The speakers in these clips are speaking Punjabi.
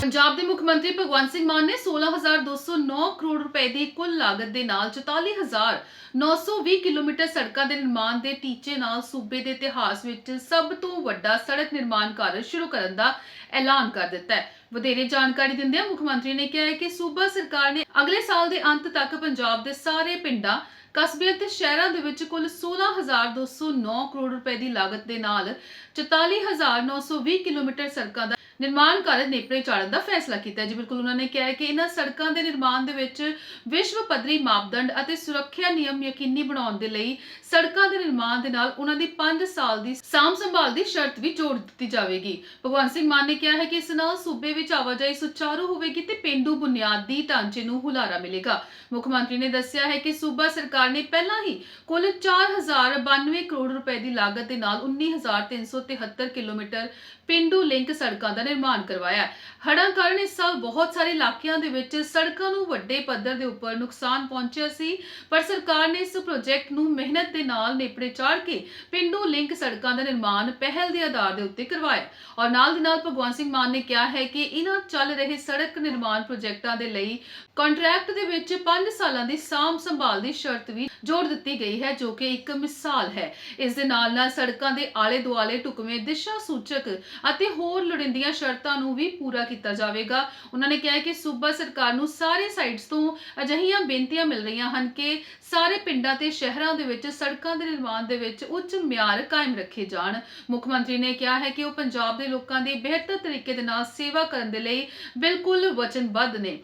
ਪੰਜਾਬ ਦੇ ਮੁੱਖ ਮੰਤਰੀ ਭਗਵੰਤ ਸਿੰਘ ਮਾਨ ਨੇ 16209 ਕਰੋੜ ਰੁਪਏ ਦੀ ਕੁੱਲ ਲਾਗਤ ਦੇ ਨਾਲ 44920 ਕਿਲੋਮੀਟਰ ਸੜਕਾਂ ਦੇ ਨਿਰਮਾਣ ਦੇ ਟੀਚੇ ਨਾਲ ਸੂਬੇ ਦੇ ਇਤਿਹਾਸ ਵਿੱਚ ਸਭ ਤੋਂ ਵੱਡਾ ਸੜਕ ਨਿਰਮਾਣ ਕਾਰਜ ਸ਼ੁਰੂ ਕਰਨ ਦਾ ਐਲਾਨ ਕਰ ਦਿੱਤਾ ਹੈ। ਵਧੇਰੇ ਜਾਣਕਾਰੀ ਦਿੰਦਿਆਂ ਮੁੱਖ ਮੰਤਰੀ ਨੇ ਕਿਹਾ ਹੈ ਕਿ ਸੂਬਾ ਸਰਕਾਰ ਨੇ ਅਗਲੇ ਸਾਲ ਦੇ ਅੰਤ ਤੱਕ ਪੰਜਾਬ ਦੇ ਸਾਰੇ ਪਿੰਡਾਂ ਕਸਬੇ ਤੇ ਸ਼ਹਿਰਾਂ ਦੇ ਵਿੱਚ ਕੁੱਲ 16209 ਕਰੋੜ ਰੁਪਏ ਦੀ ਲਾਗਤ ਦੇ ਨਾਲ 44920 ਕਿਲੋਮੀਟਰ ਸੜਕਾਂ ਦਾ ਨਿਰਮਾਣ ਕਾਰਜ ਨੇਪਰੇ ਚਾੜਨ ਦਾ ਫੈਸਲਾ ਕੀਤਾ ਜੀ, ਬਿਲਕੁਲ ਉਹਨਾਂ ਨੇ ਕਿਹਾ ਹੈ ਕਿ ਇਹਨਾਂ ਸੜਕਾਂ ਦੇ ਨਿਰਮਾਣ ਦੇ ਵਿੱਚ ਵਿਸ਼ਵ ਪੱਧਰੀ ਮਾਪਦੰਡ ਅਤੇ ਸੁਰੱਖਿਆ ਨਿਯਮ ਯਕੀਨੀ ਬਣਾਉਣ ਦੇ ਲਈ ਸੜਕਾਂ ਦੇ ਨਿਰਮਾਣ ਦੇ ਨਾਲ ਉਹਨਾਂ ਦੀ 5 ਸਾਲ ਦੀ ਸਾਂਭ ਸੰਭਾਲ ਦੀ ਸ਼ਰਤ ਵੀ ਜੋੜ ਦਿੱਤੀ ਜਾਵੇਗੀ। ਭਗਵੰਤ ਸਿੰਘ ਮਾਨ ਨੇ ਕਿਹਾ ਹੈ ਕਿ ਇਸ ਨਾਲ ਸੂਬੇ ਵਿੱਚ ਆਵਾਜਾਈ ਸੁਚਾਰੂ ਹੋਵੇਗੀ ਤੇ ਪਿੰਡੂ ਬੁਨਿਆਦੀ ਢਾਂਚੇ ਨੂੰ ਹੁਲਾਰਾ ਮਿਲੇਗਾ। ਮੁੱਖ ਮੰਤਰੀ ਨੇ ਦੱਸਿਆ ਹੈ ਕਿ ਸੂਬਾ ਸਰਕਾਰ ਨੇ ਪਹਿਲਾਂ ਹੀ ਕੁੱਲ 4092 ਕਰੋੜ ਰੁਪਏ ਦੀ ਲਾਗਤ ਦੇ ਨਾਲ 19373 ਕਿਲੋਮੀਟਰ ਪਿੰਡੂ ਲਿੰਕ ਸੜਕਾਂ ਦਾ ਨਿਰਮਾਣ ਕਰਵਾਇਆ ਹੈ। ਹੜ੍ਹਾਂ ਕਾਰਨ ਇਸ ਸਾਲ ਬਹੁਤ ਸਾਰੇ ਇਲਾਕਿਆਂ ਦੇ ਵਿੱਚ ਸੜਕਾਂ ਨੂੰ ਵੱਡੇ ਪੱਧਰ ਦੇ ਉੱਪਰ ਨੁਕਸਾਨ ਪਹੁੰਚਿਆ ਸੀ, ਪਰ ਸਰਕਾਰ ਨੇ ਇਸ ਪ੍ਰੋਜੈਕਟ ਨੂੰ ਮਿਹਨਤ ਦੇ ਨਾਲ ਨੇਪਰੇ ਚਾੜ ਕੇ ਪਿੰਡੂ ਲਿੰਕ ਸੜਕਾਂ ਦਾ ਨਿਰਮਾਣ ਪਹਿਲ ਦੇ ਆਧਾਰ ਦੇ ਉੱਤੇ ਕਰਵਾਇਆ ਔਰ ਨਾਲ ਦੀ ਨਾਲ ਭਗਵੰਤ ਸਿੰਘ ਮਾਨ ਨੇ ਕਿਹਾ ਹੈ ਕਿ ਇਹਨਾਂ ਚੱਲ ਰਹੇ ਸੜਕ ਨਿਰਮਾਣ ਪ੍ਰੋਜੈਕਟਾਂ ਦੇ ਲਈ ਕੰਟਰੈਕਟ ਦੇ ਵਿੱਚ 5 ਸਾਲਾਂ ਦੀ ਸਾਂਭ ਸੰਭਾਲ ਦੀ ਸ਼ਰਤ ਵੀ ਜੋੜ ਦਿੱਤੀ ਗਈ ਹੈ, ਜੋ ਕਿ ਇੱਕ ਮਿਸਾਲ ਹੈ। ਇਸ ਦੇ ਨਾਲ ਨਾਲ ਸੜਕਾਂ ਦੇ ਆਲੇ ਦੁਆਲੇ ਢੁਕਵੇਂ ਦਿਸ਼ਾ ਸੂਚਕ ਅਤੇ ਹੋਰ ਲੋੜੀਂਦੀਆਂ ਸ਼ਰਤਾਂ ਨੂੰ ਵੀ ਪੂਰਾ ਕੀਤਾ ਜਾਵੇਗਾ। ਉਹਨਾਂ ਨੇ ਕਿਹਾ ਕਿ ਸੂਬਾ ਸਰਕਾਰ ਨੂੰ ਸਾਰੇ ਸਾਈਡਸ ਤੋਂ ਅਜਿਹੀਆਂ ਬੇਨਤੀਆਂ ਮਿਲ ਰਹੀਆਂ ਹਨ ਕਿ ਸਾਰੇ ਪਿੰਡਾਂ ਤੇ ਸ਼ਹਿਰਾਂ ਦੇ ਵਿੱਚ ਸੜਕਾਂ ਦੇ ਨਿਰਮਾਣ ਦੇ ਵਿੱਚ ਉੱਚ ਮਿਆਰ ਕਾਇਮ ਰੱਖੇ ਜਾਣ। ਮੁੱਖ ਮੰਤਰੀ ਨੇ ਕਿਹਾ ਹੈ ਕਿ ਉਹ ਪੰਜਾਬ ਦੇ ਲੋਕਾਂ ਦੀ ਬਿਹਤਰ ਤਰੀਕੇ ਦੇ ਨਾਲ ਸੇਵਾ ਕਰਨ ਦੇ ਲਈ ਬਿਲਕੁਲ ਵਚਨਬੱਧ ਨੇ।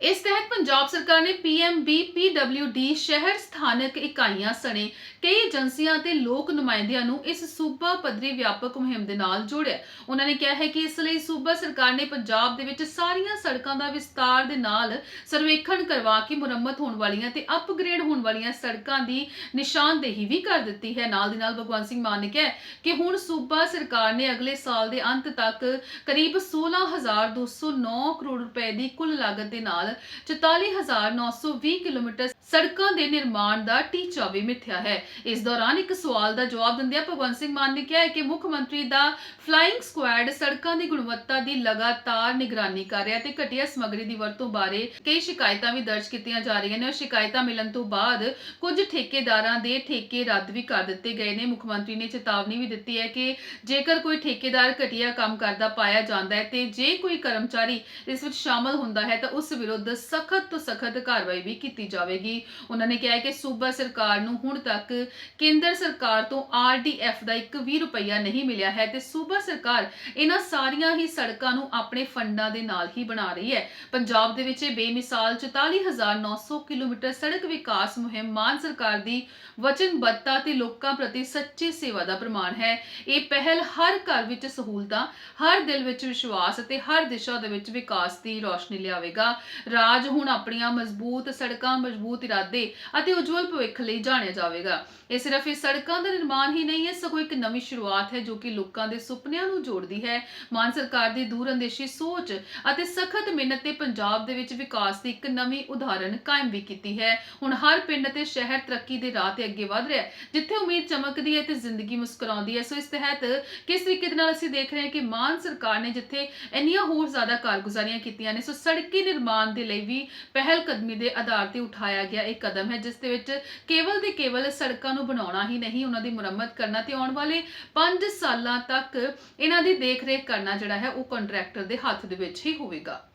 ਇਸ ਤਹਿਤ ਪੰਜਾਬ ਸਰਕਾਰ ਨੇ PMBPWD ਸ਼ਹਿਰ ਸਥਾਨਕ ਇਕਾਈਆਂ ਸਣੇ ਕਈ ਏਜੰਸੀਆਂ ਅਤੇ ਲੋਕ ਨੁਮਾਇੰਦਿਆਂ ਨੂੰ ਇਸ ਸੂਬਾ ਪੱਧਰੀ ਵਿਆਪਕ ਮੁਹਿੰਮ ਦੇ ਨਾਲ ਜੋੜਿਆ। ਉਹਨਾਂ ਨੇ ਕਿਹਾ ਹੈ ਕਿ ਇਸ ਲਈ ਸੂਬਾ ਸਰਕਾਰ ਨੇ ਪੰਜਾਬ ਦੇ ਵਿੱਚ ਸਾਰੀਆਂ ਸੜਕਾਂ ਦਾ ਵਿਸਤਾਰ ਦੇ ਨਾਲ ਸਰਵੇਖਣ ਕਰਵਾ ਕੇ ਮੁਰੰਮਤ ਹੋਣ ਵਾਲੀਆਂ ਤੇ ਅਪਗ੍ਰੇਡ ਹੋਣ ਵਾਲੀਆਂ ਸੜਕਾਂ ਦੀ ਨਿਸ਼ਾਨਦੇਹੀ ਵੀ ਕਰ ਦਿੱਤੀ ਹੈ। ਨਾਲ ਦੀ ਨਾਲ ਭਗਵੰਤ ਸਿੰਘ ਮਾਨ ਨੇ ਕਿਹਾ ਕਿ ਹੁਣ ਸੂਬਾ ਸਰਕਾਰ ਨੇ ਅਗਲੇ ਸਾਲ ਦੇ ਅੰਤ ਤੱਕ ਕਰੀਬ 16209 ਕਰੋੜ ਰੁਪਏ ਦੀ ਕੁੱਲ ਲਾਗਤ ਦੇ ਨਾਲ 44920 ਕਿਲੋਮੀਟਰ ਸੜਕਾਂ ਦੇ ਨਿਰਮਾਣ ਦਾ ਟੀਚਾ ਵੀ ਮਿੱਥਿਆ ਹੈ। ਇਸ ਦੌਰਾਨ ਇੱਕ ਸਵਾਲ ਦਾ ਜਵਾਬ ਦਿੰਦਿਆਂ ਭਗਵੰਤ ਸਿੰਘ ਮਾਨ ਨੇ ਕਿਹਾ ਕਿ ਮੁੱਖ ਮੰਤਰੀ ਦਾ ਫਲਾਈਂਗ ਸਕੁਐਡ ਸੜਕਾਂ ਦੀ ਗੁਣਵੱਤਾ ਦੀ ਲਗਾਤਾਰ ਨਿਗਰਾਨੀ ਕਰ ਰਿਹਾ ਤੇ ਘਟੀਆ ਸਮੱਗਰੀ ਦੀ ਵਰਤੋਂ ਬਾਰੇ ਕਈ ਸ਼ਿਕਾਇਤਾਂ ਵੀ ਦਰਜ ਕੀਤੀਆਂ ਜਾ ਰਹੀਆਂ ਨੇ। ਉਹ ਸ਼ਿਕਾਇਤਾਂ ਮਿਲਣ ਤੋਂ ਬਾਅਦ ਕੁਝ ਠੇਕੇਦਾਰਾਂ ਦੇ ਠੇਕੇ ਰੱਦ ਵੀ ਕਰ ਦਿੱਤੇ ਗਏ ਨੇ। ਮੁੱਖ ਮੰਤਰੀ ਨੇ ਚੇਤਾਵਨੀ ਵੀ ਦਿੱਤੀ ਹੈ ਕਿ ਜੇਕਰ ਕੋਈ ਠੇਕੇਦਾਰ ਘਟੀਆ ਕੰਮ ਕਰਦਾ ਪਾਇਆ ਜਾਂਦਾ ਹੈ ਤੇ ਜੇ ਕੋਈ ਕਰਮਚਾਰੀ ਇਸ ਵਿੱਚ ਸ਼ਾਮਲ ਹੁੰਦਾ ਹੈ ਤਾਂ ਉਸ ਵਿਰੁੱਧ ਸਖਤ ਤੋਂ ਸਖਤ ਕਾਰਵਾਈ ਵੀ ਕੀਤੀ ਜਾਵੇਗੀ। ਉਹਨਾਂ ਨੇ ਕਿਹਾ ਕਿ ਸੂਬਾ ਸਰਕਾਰ ਨੂੰ ਹੁਣ ਤੱਕ ਕੇਂਦਰ ਸਰਕਾਰ ਤੋਂ ਆਰਡੀਐਫ ਦਾ ਇੱਕ ਵੀ ਰੁਪਈਆ ਨਹੀਂ ਮਿਲਿਆ ਹੈ ਤੇ ਸੂਬਾ ਸਰਕਾਰ ਇਹਨਾਂ ਸਾਰੀਆਂ ਹੀ ਸੜਕਾਂ ਨੂੰ ਆਪਣੇ ਫੰਡਾਂ ਦੇ ਨਾਲ ਹੀ ਬਣਾ ਰਹੀ ਹੈ। ਪੰਜਾਬ ਦੇ ਵਿੱਚ ਬੇਮਿਸਾਲ 44900 ਕਿਲੋਮੀਟਰ ਸੜਕ ਵਿਕਾਸ ਮੁਹਿੰਮ ਮਾਨ ਸਰਕਾਰ ਦੀ ਵਚਨਬੱਧਤਾ ਤੇ ਲੋਕਾਂ ਪ੍ਰਤੀ ਸੱਚੀ ਸੇਵਾ ਦਾ ਪ੍ਰਮਾਣ ਹੈ। ਇਹ ਪਹਿਲ ਹਰ ਘਰ ਵਿੱਚ ਸਹੂਲਤਾਂ, ਹਰ ਦਿਲ ਵਿੱਚ ਵਿਸ਼ਵਾਸ ਅਤੇ ਹਰ ਦਿਸ਼ਾ ਦੇ ਵਿੱਚ ਵਿਕਾਸ ਦੀ ਰੋਸ਼ਨੀ ਲਿਆਵੇਗਾ। ਰਾਜ ਹੁਣ ਆਪਣੀਆਂ ਮਜ਼ਬੂਤ ਸੜਕਾਂ, ਮਜ਼ਬੂਤ ਇਰਾਦੇ ਅਤੇ ਉਜਵਲ ਭਵਿੱਖ ਲਈ ਜਾਣਿਆ ਜਾਵੇਗਾ। ਇਹ ਸਿਰਫ ਇਹ ਸੜਕਾਂ ਦਾ ਨਿਰਮਾਣ ਹੀ ਨਹੀਂ ਹੈ ਸਗੋਂ ਇੱਕ ਨਵੀਂ ਸ਼ੁਰੂਆਤ ਹੈ ਜੋ ਕਿ ਲੋਕਾਂ ਦੇ ਸੁਪਨਿਆਂ ਨੂੰ ਜੋੜਦੀ ਹੈ। ਮਾਨ ਸਰਕਾਰ ਦੀ ਦੂਰਅੰਦੇਸ਼ੀ ਸੋਚ ਅਤੇ ਸਖਤ ਮਿਹਨਤ ਤੇ ਪੰਜਾਬ ਦੇ ਵਿੱਚ ਵਿਕਾਸ ਦੀ ਇੱਕ ਨਵੀਂ ਉਦਾਹਰਨ ਕਾਇਮ ਵੀ ਕੀਤੀ ਹੈ। ਹੁਣ ਹਰ ਪਿੰਡ ਅਤੇ ਸ਼ਹਿਰ ਤਰੱਕੀ ਦੇ ਰਾਹ ਤੇ ਅੱਗੇ ਵਧ ਰਿਹਾ ਹੈ। ਜਿੱਥੇ ਉਮੀਦ ਚਮਕਦੀ ਹੈ ਤੇ ਜ਼ਿੰਦਗੀ ਮੁਸਕਰਾਉਂਦੀ ਹੈ, ਸੋ ਇਸ ਤਹਿਤ ਕਿਸ ਤਰੀਕੇ ਦੇ ਨਾਲ ਅਸੀਂ ਦੇਖ ਰਹੇ ਹਾਂ ਕਿ ਮਾਨ ਸਰਕਾਰ ਨੇ ਜਿੱਥੇ ਇੰਨੀਆਂ ਹੋਰ ਜ਼ਿਆਦਾ ਕਾਰਗੁਜ਼ਾਰੀਆਂ ਕੀਤੀਆਂ ਨੇ, ਸੋ ਸੜਕੀ ਨਿਰਮਾਣ ਦੇ ਲਈ ਵੀ ਪਹਿਲ ਕਦਮੀ ਦੇ ਆਧਾਰ ਤੇ ਉਠਾਇਆ ਗਿਆ ਇੱਕ ਕਦਮ ਹੈ, ਜਿਸ ਦੇ ਵਿੱਚ ਕੇਵਲ ਦੇ ਕੇਵਲ ਸੜਕਾਂ ਨੂੰ ਬਣਾਉਣਾ ਹੀ ਨਹੀਂ, ਉਹਨਾਂ ਦੀ ਮੁਰੰਮਤ ਕਰਨਾ ਤੇ ਆਉਣ ਵਾਲੇ 5 ਸਾਲਾਂ ਤੱਕ ਇਹਨਾਂ ਦੀ ਦੇਖ ਰੇਖ ਕਰਨਾ ਜਿਹੜਾ ਹੈ, ਉਹ ਕੰਟਰੈਕਟਰ ਦੇ ਹੱਥ ਦੇ ਵਿੱਚ ਹੀ ਹੋਵੇਗਾ।